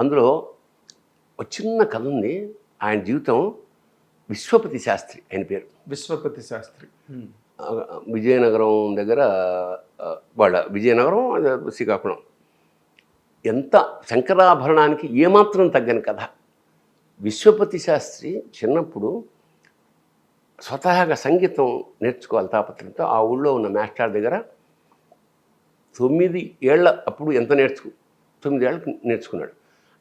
అందులో ఒక చిన్న కథ ఉంది. ఆయన జీవితం విశ్వపతి శాస్త్రి ఆయన పేరు. విశ్వపతి శాస్త్రి. విజయనగరం దగ్గర వాళ్ళ విజయనగరం శ్రీకాకుళం. ఎంత శంకరాభరణానికి ఏమాత్రం తగ్గని కథ. విశ్వపతి శాస్త్రి చిన్నప్పుడు స్వతహాగా సంగీతం నేర్చుకోవాలి తాపత్రయంతో ఆ ఊళ్ళో ఉన్న మాస్టర్ దగ్గర తొమ్మిది ఏళ్ళ అప్పుడు ఎంత నేర్చుకు తొమ్మిదేళ్ళకి నేర్చుకున్నాడు.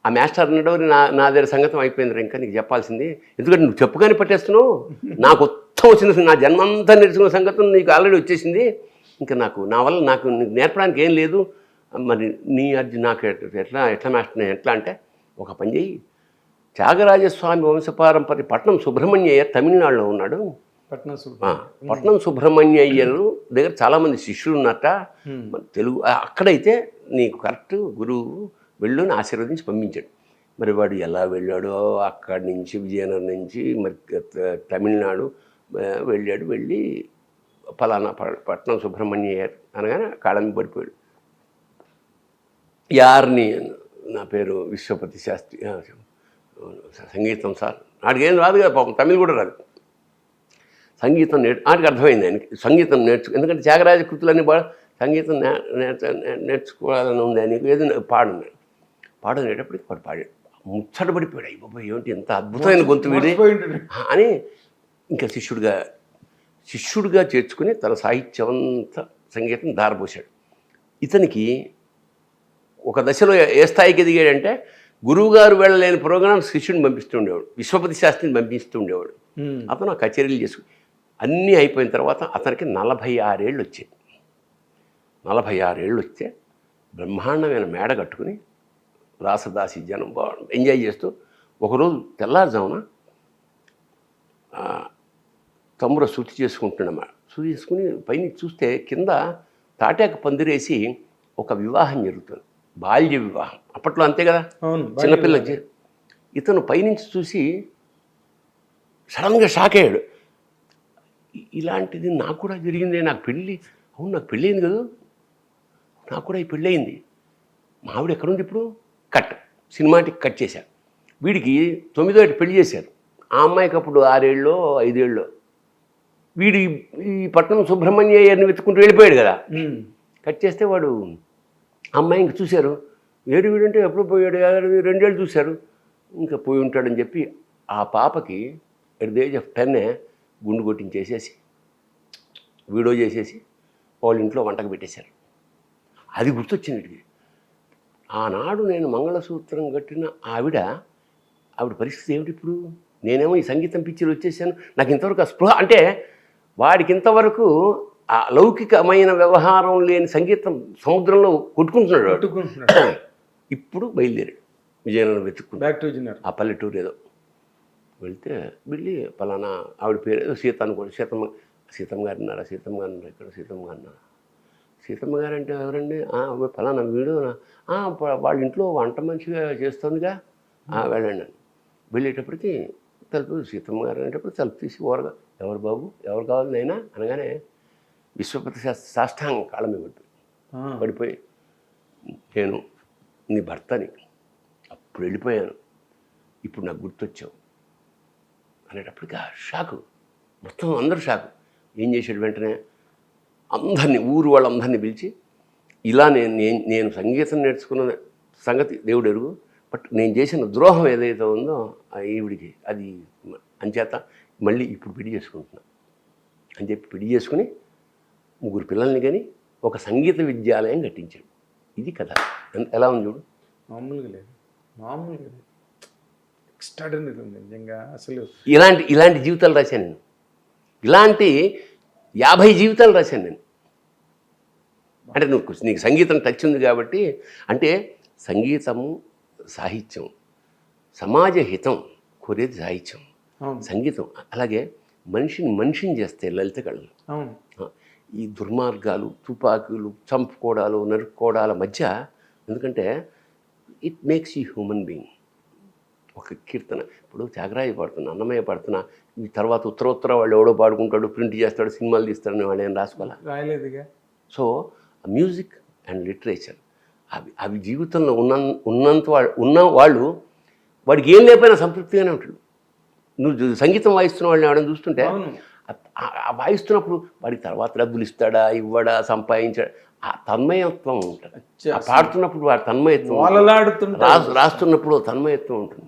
ఆ మాస్టర్ అన్నాడు నా నా దగ్గర సంగతం అయిపోయింది ఇంకా నీకు చెప్పాల్సింది. ఎందుకంటే నువ్వు చెప్పుగానే పట్టేస్తున్నావు. నాకు మొత్తం వచ్చిన నా జన్మంతా నేర్చుకున్న సంగతం నీకు ఆల్రెడీ వచ్చేసింది. ఇంకా నాకు నా వల్ల నాకు నీకు నేర్పడానికి ఏం లేదు. మరి నీ అర్జు నాకు ఎట్లా ఎట్లా మాస్టర్ ఎట్లా అంటే ఒక పని చేయి త్యాగరాజస్వామి వంశపారంపర్య పట్నం సుబ్రహ్మణ్యయ్య తమిళనాడులో ఉన్నాడు. పట్నం పట్నం సుబ్రహ్మణ్యయ్యరు దగ్గర చాలామంది శిష్యులు ఉన్నట్ట తెలుగు అక్కడైతే నీకు కరెక్ట్ గురువు వెళ్ళు అని ఆశీర్వదించి పంపించాడు. మరి వాడు ఎలా వెళ్ళాడో అక్కడి నుంచి విజయనగరం నుంచి మరి తమిళనాడు వెళ్ళాడు వెళ్ళి ఫలానా పట్నం సుబ్రహ్మణ్యయ్యర్ అనగానే కాళ్ళని పడిపోయాడు. యార్ని నా పేరు విశ్వపతి శాస్త్రి సంగీతం సార్. నాటికి ఏం రాదు కదా పాపం తమిళ్ కూడా రాదు. సంగీతం నేర్చు ఆడికి అర్థమైంది ఆయనకి. సంగీతం నేర్చు ఎందుకంటే త్యాగరాజ కృతులన్నీ బాగా సంగీతం నే నేర్చ నే- నేర్చుకోవాలని ఉంది ఆయనకి. ఏదో పాడున్నాడు పాడనేటప్పటికి వాడు పాడాడు ముచ్చట పడిపోయాడు. అయ్యి బాబా ఏమిటి ఎంత అద్భుతమైన గొంతు వీడి. అని ఇంకా శిష్యుడిగా శిష్యుడిగా చేర్చుకుని తన సాహిత్యం అంతా సంగీతం దారపోశాడు ఇతనికి ఒక దశలో ఏ స్థాయికి ఎదిగాడంటే గురువుగారు వెళ్ళలేని ప్రోగ్రాం శిష్యుడిని పంపిస్తూ ఉండేవాడు. విశ్వపతి శాస్త్రిని పంపిస్తూ ఉండేవాడు. ఉమ్. అతను ఆ కచేరీలు చేసుకు అన్నీ అయిపోయిన తర్వాత అతనికి నలభై ఆరేళ్ళు వచ్చాయి నలభై ఆరేళ్ళు వస్తే బ్రహ్మాండమైన మేడ కట్టుకుని రాసదాసి జనం ఎంజాయ్ చేస్తూ ఒకరోజు తెల్లారుజామున తమ్ముడు శృతి చేసుకుంటున్నామా శృతి చేసుకుని పైన చూస్తే కింద తాటాకు పందిరేసి ఒక వివాహం జరుగుతుంది. బాల్య వివాహం. అప్పట్లో అంతే కదా? అవును చిన్నపిల్ల చే- ఇతను పైనుంచి చూసి సడన్గా షాక్ అయ్యాడు. ఇలాంటిది నాకు కూడా జరిగింది. నాకు పెళ్ళి అవును నాకు పెళ్ళయింది కదా. నాకు కూడా ఈ పెళ్ళయింది. మా ఆవిడ ఎక్కడుంది ఇప్పుడు? కట్ సినిమాటిక్ కట్ చేశారు. వీడికి తొమ్మిదో ఏట పెళ్ళి చేశారు. ఆ అమ్మాయికి అప్పుడు ఆరేళ్ళలో ఐదేళ్ళలో వీడు ఈ- పట్నం సుబ్రహ్మణ్యయ్యని వెతుక్కుంటూ వెళ్ళిపోయాడు కదా. కట్ చేస్తే వాడు అమ్మాయి ఇంక చూశారు. ఏడు వీడంటే ఎప్పుడు పోయాడు? ఏడు రెండేళ్ళు చూశారు. ఇంకా పోయి ఉంటాడని చెప్పి ఆ పాపకి ఎట్ ద ఏజ్ ఆఫ్ టెన్నే గుండు కొట్టించేసేసి వీడియో చేసేసి వాళ్ళ ఇంట్లో వంటకు పెట్టేశారు. అది గుర్తొచ్చింది ఆనాడు నేను మంగళసూత్రం కట్టిన ఆవిడ ఆవిడ పరిస్థితి ఏమిటి ఇప్పుడు? నేనేమో ఈ సంగీతం పిచ్చిలు వచ్చేసాను నాకు ఇంతవరకు ఆ స్పృహ అంటే వాడికి ఇంతవరకు ఆ లౌకికమైన వ్యవహారం లేని సంగీతం సముద్రంలో కొట్టుకుంటున్నాడు ఇప్పుడు బయలుదేరాడు. విజయనగరం వెతుక్కుంటాడు ఆ పల్లెటూరు ఏదో. వెళ్తే వెళ్ళి పలానా ఆవిడ పేరు ఏదో సీత అనుకోండి. సీతమ్మ సీతమ్మ గారు ఉన్నారా? సీతమ్మ గారు ఉన్నారు? ఇక్కడ సీతమ్మ గారు ఉన్నారా? సీతమ్మ గారు అంటే ఎవరండి? "ఆ, ఆవిడ పలానా వీడు "ఆ, ప- వాళ్ళ ఇంట్లో వంట మంచిగా చేస్తుందిగా? "ఆ, వెళ్ళండి అని. వెళ్ళేటప్పటికి తలుపు సీతమ్మ గారు అనేటప్పుడు తలుపు తీసి ఓరగా ఎవరు బాబు? ఎవరు కావాలి నైనా అనగానే విశ్వపతి సాష్టాంగ కాళ్ళ మీద పడిపోయి. పడిపోయి నేను నీ భర్తని అప్పుడు వెళ్ళిపోయాను. ఇప్పుడు నాకు గుర్తొచ్చావు. అనేటప్పటికి షాకు. మొత్తం అందరూ షాకు. ఏం చేశాడు వెంటనే? అందరినీ ఊరు వాళ్ళందరినీ పిలిచి ఇలా నేను నేను- నేను సంగీతం నేర్చుకున్న సంగతి దేవుడు ఎరుగు. బట్ నేను చేసిన ద్రోహం ఏదైతే ఉందో ఆ ఈవిడికి అది అంచేత మళ్ళీ ఇప్పుడు పిడి చేసుకుంటున్నా. అని చెప్పి పిడి చేసుకుని ముగ్గురు పిల్లల్ని కానీ ఒక సంగీత విద్యాలయం కట్టించాడు. ఇది కథ. ఎలా ఉంది చూడు? మామూలుగా లేదు. మామూలుగా లేదు. ఎక్స్ట్రాడనరీ ఉంది నిజంగా. అసలు ఇలాంటి ఇలాంటి జీవితాలు రాశాను నేను. ఇలాంటి యాభై జీవితాలు రాశాను నేను. అంటే నువ్వు నీకు సంగీతం టచ్ ఉంది కాబట్టి అంటే సంగీతము సాహిత్యం సమాజ హితం కోరేది సాహిత్యం. సంగీతం అలాగే మనిషిని మనిషిని చేస్తే లలిత కళలు. ఈ దుర్మార్గాలు తుపాకులు చంపుకోవడాలు నరుక్కోవడాల మధ్య ఎందుకంటే it makes you human being ఒక కీర్తన. ఇప్పుడు త్యాగరాయ పాడుతున్నా అన్నమయ్య పాడుతున్నా ఈ తర్వాత ఉత్తర ఉత్తర వాళ్ళు ఎవడో పాడుకుంటాడు ప్రింట్ చేస్తాడు సినిమాలు తీస్తాడని వాళ్ళు ఏం రాసుకోవాలా? రాయలేదుగా. So music and literature. అవి అవి జీవితంలో ఉన్న ఉన్నంత వాళ్ళు ఉన్న వాళ్ళు వాడికి ఏం లేకపోయినా సంతృప్తిగానే ఉంటాడు. నువ్వు సంగీతం వాయిస్తున్న వాళ్ళని ఎవరైనా చూస్తుంటే వాయిస్తున్నప్పుడు వాడికి తర్వాత డబ్బులు ఇస్తాడా ఇవ్వడా సంపాదించాడా ఆ తన్మయత్వం ఉంటుంది. ఆ పాడుతున్నప్పుడు వాడి తన్మయత్వం రాసు రాస్తున్నప్పుడు తన్మయత్వం ఉంటుంది.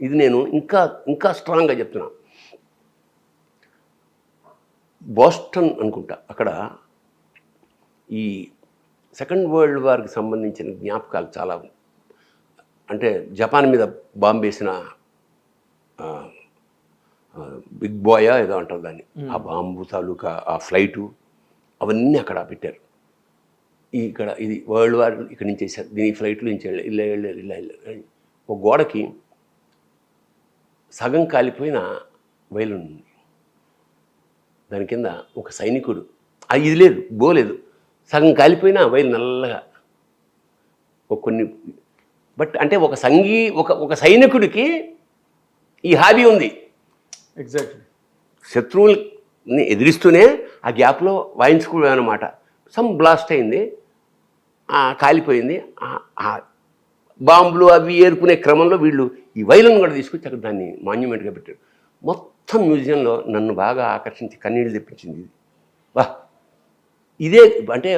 ఇది నేను ఇంకా ఇంకా స్ట్రాంగ్గా చెప్తున్నా. బోస్టన్ అనుకుంటా. అక్కడ ఈ సెకండ్ వరల్డ్ వార్కి సంబంధించిన జ్ఞాపకాలు చాలా అంటే జపాన్ మీద బాంబు వేసిన ఆ, ఆ, బిగ్ బాయా ఏదో అంటారు దాన్ని. ఆ బాంబు తాలూకా ఆ ఫ్లైటు అవన్నీ అక్కడ పెట్టారు. ఇక్కడ ఇది వరల్డ్ వార్ ఇక్కడ నుంచి వేసారు దీని ఫ్లైట్లో నుంచి వెళ్ళి ఇలా వెళ్ళారు ఇలా వెళ్ళారు. ఒక గోడకి సగం కాలిపోయిన వైలు ఉంది. దాని కింద ఒక సైనికుడు. ఇది లేదు బోలేదు సగం కాలిపోయిన వైలు నల్లగా ఒక కొన్ని బట్ అంటే ఒక సంగీ ఒక ఒక సైనికుడికి ఈ హాబీ ఉంది. ఎగ్జాక్ట్లీ శత్రువుల్ని ఎదిరిస్తూనే ఆ గ్యాప్లో వాయించుకోవడం అనమాట సమ్ బ్లాస్ట్ అయింది. కాలిపోయింది. బాంబులు అవి ఏరుకునే క్రమంలో వీళ్ళు ఈ వైలను కూడా తీసుకొచ్చి అక్కడ దాన్ని మాన్యుమెంట్గా పెట్టారు. మొత్తం మ్యూజియంలో నన్ను బాగా ఆకర్షించి కన్నీళ్ళు తెప్పించింది ఇది. వా! ఇదే అంటే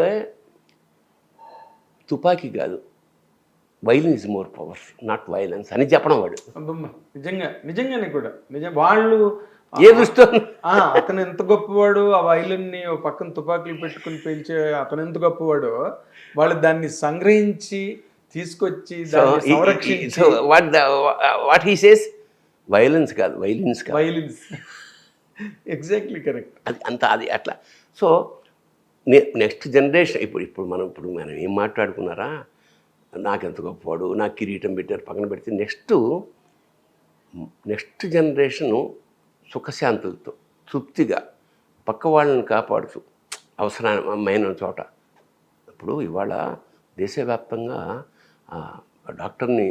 తుపాకీ కాదు. Violence is more power not violence అని చెప్పడం వాడు. నిజంగా నిజంగానే కూడా. నిజం వాళ్ళు ఏ దృష్టితో అతను ఎంత గొప్పవాడు ఆ వైలన్ని ఓ పక్కన తుపాకులు పెట్టుకుని పేల్చే అతను ఎంత గొప్పవాడో వాళ్ళు దాన్ని సంగ్రహించి తీసుకొచ్చి what what he says violence కాదు వైలెన్స్ కాదు. వైలెన్స్ ఎగ్జాక్ట్లీ కరెక్ట్ అది అంత అది అట్లా. సో నే నెక్స్ట్ జనరేషన్ ఇప్పుడు ఇప్పుడు మనం ఇప్పుడు మనం ఏం మాట్లాడుకున్నారా? నాకెంత గొప్పవాడు నాకు కిరీటం పెట్టారు పక్కన పెడితే నెక్స్ట్ నెక్స్ట్ జనరేషను సుఖశాంతులతో తృప్తిగా పక్క వాళ్ళని కాపాడుతూ అవసరమైన చోట. ఇప్పుడు ఇవాళ దేశవ్యాప్తంగా డాక్టర్ని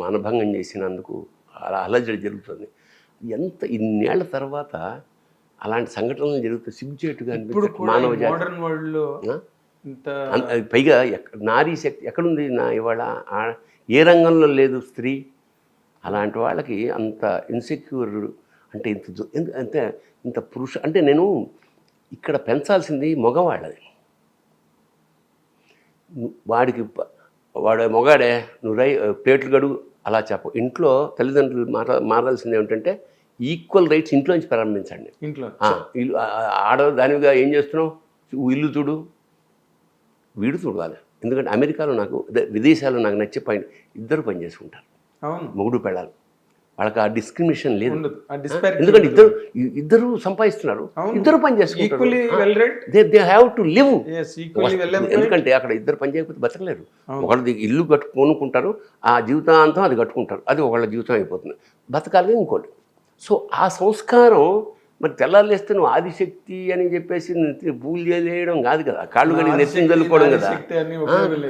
మానభంగం చేసినందుకు అలా అలజడి జరుగుతుంది. ఎంత ఇన్నేళ్ళ తర్వాత అలాంటి సంఘటనలు జరుగుతాయి. సిగ్గుచేటుగా మానవ జాతి పైగా నారీ శక్తి ఎక్కడుంది? నా ఇవాళ ఏ రంగంలో లేదు స్త్రీ. అలాంటి వాళ్ళకి అంత ఇన్సెక్యూర్ అంటే ఇంత అంటే ఇంత పురుష అంటే నేను ఇక్కడ పెంచాల్సింది మగవాళ్ళది. వాడికి వాడు మొగాడే నువ్వు రై ప్లేట్లు గడుగు అలా చెప్పు. ఇంట్లో తల్లిదండ్రులు మార మారాల్సింది ఏమిటంటే ఈక్వల్ రైట్స్ ఇంట్లో నుంచి ప్రారంభించండి. ఇంట్లో. ఆడ దానిగా ఏం చేస్తున్నావు? ఇల్లు చూడు వీడు చూడాలి ఎందుకంటే అమెరికాలో నాకు విదేశాల్లో నాకు నచ్చే పాయింట్ ఇద్దరు పని చేసుకుంటారు. మొగుడు పెళ్ళాలి. వాళ్ళకి ఆ డిస్క్రిమినేషన్ లేదు. ఎందుకంటే ఇద్దరు ఇద్దరు సంపాదిస్తున్నారు. ఇద్దరు పని చేసుకుంటారు దే హ్యావ్ టు లివ్ ఎందుకంటే అక్కడ ఇద్దరు పని చేయకపోతే బతకలేరు. ఒకళ్ళది ఇల్లు కట్టుకొనుకుంటారు ఆ జీవితాంతం అది కట్టుకుంటారు. అది ఒకళ్ళ జీవితం అయిపోతుంది. బతకాలి ఇంకోటి. సో ఆ సంస్కారం మరి తెల్లారులేస్తే నువ్వు ఆదిశక్తి అని చెప్పేసి పూలు చేయడం కాదు కదా. కాళ్ళు కడిగి నెత్తిన చల్లుకోవడం కదా.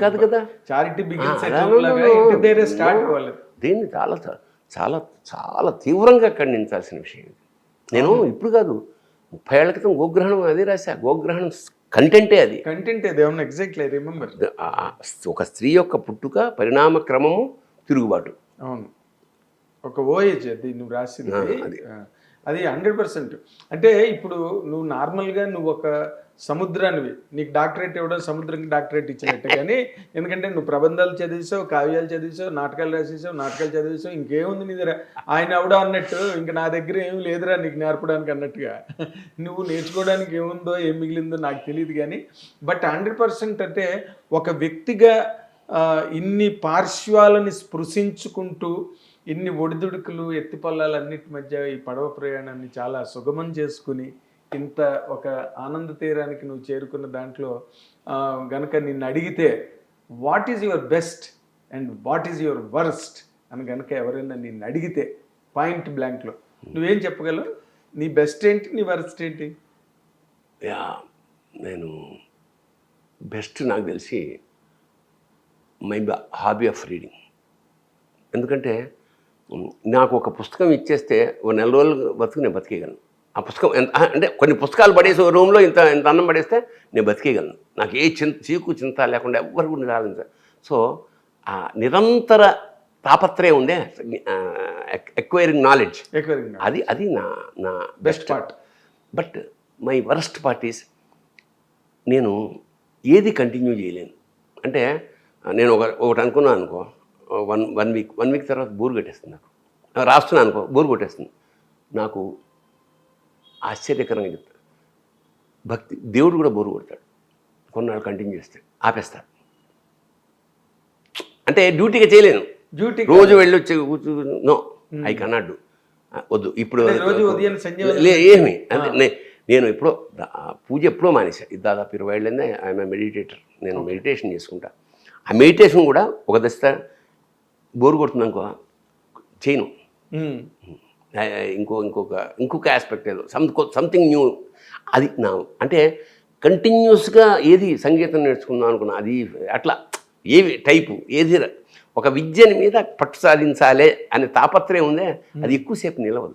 కాదు కదా. దీన్ని చాలా చాలా చాలా తీవ్రంగా ఖండించాల్సిన విషయం ఇది. నేను ఇప్పుడు కాదు ముప్పై ఏళ్ళ క్రితం గోగ్రహణం అదే రాశా. గోగ్రహణం కంటెంటే అది. కంటెంట్ ఏమన్నా ఎగ్జాక్ట్లీ రిమెంబర్. ఒక స్త్రీ యొక్క పుట్టుక పరిణామ క్రమము తిరుగుబాటు. అవును. ఒక ఓఏజ్ అది నువ్వు రాసింది. అది. అది హండ్రెడ్ పర్సెంట్. అంటే ఇప్పుడు నువ్వు నార్మల్గా నువ్వు ఒక సముద్రానివి నీకు డాక్టరేట్ ఇవ్వడం సముద్రంకి డాక్టరేట్ ఇచ్చినట్టే కానీ ఎందుకంటే నువ్వు ప్రబంధాలు చదివేసావు కావ్యాలు చదివేసావు నాటకాలు రాసేసావు నాటకాలు చదివేసావు ఇంకేముంది నీ దగ్గర? ఆయన ఎవడో అన్నట్టు ఇంకా నా దగ్గర ఏం లేదురా నీకు నేర్పడానికి అన్నట్టుగా. నువ్వు నేర్చుకోవడానికి ఏముందో ఏం మిగిలిందో నాకు తెలియదు కానీ బట్ హండ్రెడ్ పర్సెంట్ అంటే ఒక వ్యక్తిగా ఇన్ని పార్శ్వాలని స్పృశించుకుంటూ ఇన్ని ఒడిదుడుకులు ఎత్తిపల్లాలన్నిటి మధ్య ఈ పడవ ప్రయాణాన్ని చాలా సుగమం చేసుకుని ఇంత ఒక ఆనంద తీరానికి నువ్వు చేరుకున్న దాంట్లో గనక నిన్ను అడిగితే what is your best and what is your worst అని గనక ఎవరైనా నిన్ను అడిగితే పాయింట్ బ్లాంక్లో. నువ్వేం చెప్పగలవు? నీ బెస్ట్ ఏంటి నీ వర్స్ట్ ఏంటి? యా నేను బెస్ట్ నాకు తెలిసి మై హాబీ ఆఫ్ రీడింగ్ ఎందుకంటే నాకు ఒక పుస్తకం ఇచ్చేస్తే ఓ నెల రోజులు బతుకు నేను బతికేయగలను. ఆ పుస్తకం ఎంత అంటే కొన్ని పుస్తకాలు పడేసి రూమ్లో ఇంత ఇంత అన్నం పడేస్తే నేను బతికేయగలను. నాకు ఏ చింత చీకు చింత లేకుండా ఎవ్వరు కూడా రాలేదు సో ఆ నిరంతర తాపత్రయం ఉందే ఎక్వైరింగ్ నాలెడ్జ్ అది అది నా నా best part but my worst parties నేను ఏది కంటిన్యూ చేయలేను. అంటే నేను ఒక ఒకటి అనుకున్నాను అనుకో one one week one week తర్వాత బోర్ కొట్టేస్తుంది నాకు. రాస్తున్నాను అనుకో బోర్ కొట్టేస్తుంది. నాకు ఆశ్చర్యకరంగా చెప్తాను భక్తి దేవుడు కూడా బోరు కొడతాడు. కొన్నాళ్ళు కంటిన్యూ చేస్తే ఆపేస్తాడు. అంటే డ్యూటీగా చేయలేను. డ్యూటీ రోజు వెళ్ళి వచ్చి నో ఐ కనాట్ డూ. వద్దు ఇప్పుడు ఏమి? అంటే నేను ఎప్పుడో పూజ ఎప్పుడో మానేసా ఇది దాదాపు ఇరవై ఏళ్ళైందే ఐఎమ్ మెడిటేటర్. నేను మెడిటేషన్ చేసుకుంటా. ఆ మెడిటేషన్ కూడా ఒక దశ బోరు కొడుతుంది అనుకో చేయను ఇంకో ఇంకొక ఇంకొక ఆస్పెక్ట్ ఏదో సమ్ సంథింగ్ న్యూ అది నా అంటే కంటిన్యూస్గా ఏది సంగీతం నేర్చుకుందాం అనుకున్నా అది అట్లా ఏవి టైపు ఏది ఒక విద్యని మీద పట్టు సాధించాలే అనే తాపత్రయం ఉందే అది ఎక్కువసేపు నిలవదు.